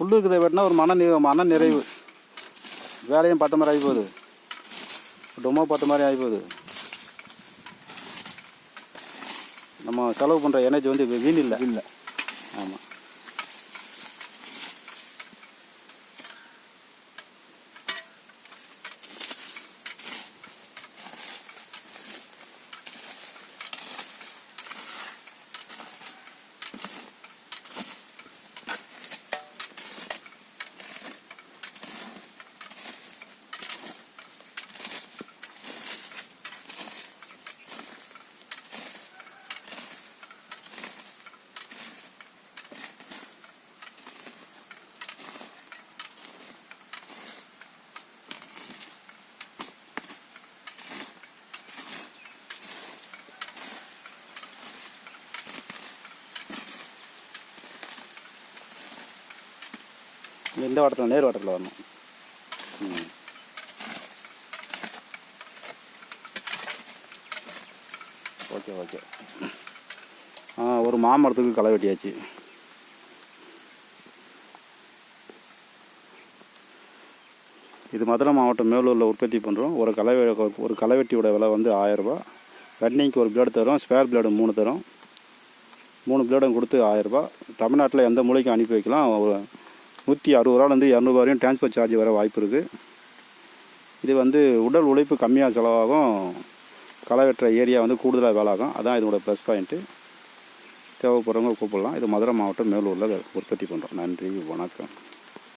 புல் இருக்கிறத வெட்டினா ஒரு மன மன நிறைவு. வேலையும் பார்த்த மாதிரி ஆகி போகுது டொமோ பார்த்த மாதிரி ஆகி போகுது நம்ம செலவு பண்ணுற எனர்ஜி வந்து வீண் இல்லை. இல்லை. ஆமாம் இந்த வட்டத்தில் நேர் வட்டத்தில் வரணும். ம். Okay okay. ஆ ஒரு மாமரத்துக்கு களை வெட்டியாச்சு. இது மதுரை மாவட்டம் மேலூரில் உற்பத்தி பண்ணுறோம் ஒரு களை வெ- ஒரு களைவெட்டியோட விலை வந்து ஆயரூபா ரன்னிங்க்கு ஒரு பிளேடு தரும் ஸ்பேர் பிளேடு மூணு தரும் மூணு பிளேடும் கொடுத்து ஆயரூபா தமிழ்நாட்டில் எந்த மூலைக்கும் அனுப்பி வைக்கலாம். ஒரு நூற்றி அறுபது ரூபாலேருந்து இரநூறுபா வரையும் டிரான்ஸ்போர்ட் சார்ஜ் வர வாய்ப்பு இருக்குது இது வந்து உடல் உழைப்பு கம்மியாக செலவாகும். களை வெட்டுற ஏரியா வந்து கூடுதலாக வேலை ஆகும் அதான் இதோட ப்ளஸ் பாயிண்ட்டு தேவைப்படுறவங்க கூப்பிடலாம். இது மதுரை மாவட்டம் மேலூரில் உற்பத்தி பண்ணுறோம் நன்றி வணக்கம்.